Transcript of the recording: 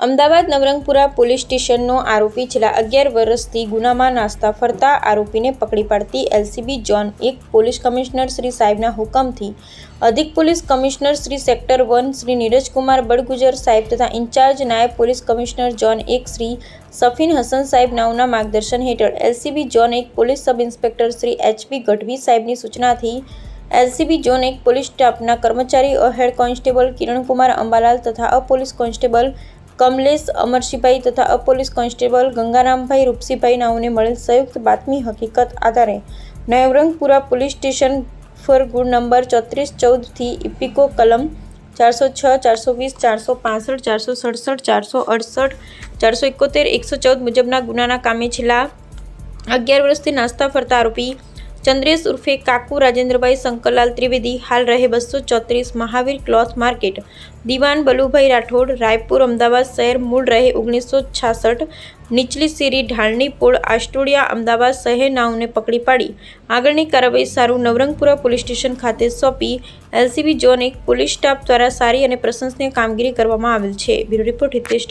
Ahmedabad Navrangpura police સ્ટેશનનો આરોપી છેલ્લા અગિયાર વર્ષથી ગુનામાં નાસ્તા ફરતા આરોપીને પકડી પાડતી એલસીબી જોન એક પોલીસ કમિશનર શ્રી સાહેબના હુકમથી અધિક police commissioner Shri sector one Shri Neerajkumar Badgujar સાહેબ તથા ઇન્ચાર્જ નાયબ પોલીસ કમિશનર જોન એક શ્રી સફીન હસન સાહેબ નાઉના માર્ગદર્શન હેઠળ એલસીબી જોન એક police sub inspector Shri HP Gadhvi સાહેબની સૂચનાથી એલસીબી ઝોન એક પોલીસ સ્ટાફના કર્મચારી હેડ કોન્સ્ટેબલ કિરણકુમાર અંબાલાલ તથા અપોલીસ કોન્સ્ટેબલ કમલેશ, અમરશીભાઈ તથા અપોલીસ કોન્સ્ટેબલ ગંગારામભાઈ રૂપસીભાઈ નાઓને મળેલ સંયુક્ત બાતમી હકીકત આધારે નવરંગપુરા પોલીસ સ્ટેશન ફર ગુણ નંબર ચોત્રીસ ચૌદથી ઇપિકો કલમ ચારસો છ, ચારસો વીસ, ચારસો પાસઠ, ચારસો સડસઠ, ચારસો અડસઠ, ચારસો એકોતેર, એકસો ચૌદ મુજબના ગુનાના કામે છેલ્લા અગિયાર વર્ષથી નાસ્તા ફરતા આરોપી ચંદ્રેશ ઉર્ફે કાકુ, રાજેન્દ્રભાઈ શંકરલાલ ત્રિવેદી, હાલ રહે બસો ચોત્રીસ મહાવીર ક્લોથ માર્કેટ. દિવાન બલુભાઈ રાઠોડ, રાયપુર, અમદાવાદ શહેર, મૂળ રહે ઓગણીસો છાસઠ. નીચલી સીરી ઢાળની પોળ આસ્ટોડિયા અમદાવાદ શહેર નાઉને પકડી પાડી. આગળની કાર્યવાહી સારું નવરંગપુરા પોલીસ સ્ટેશન ખાતે સોંપી. એલસીબી ઝોન એક પોલીસ સ્ટાફ દ્વારા સારી અને પ્રશંસનીય કામગીરી કરવામાં આવેલ છે. Bureau report Hitesh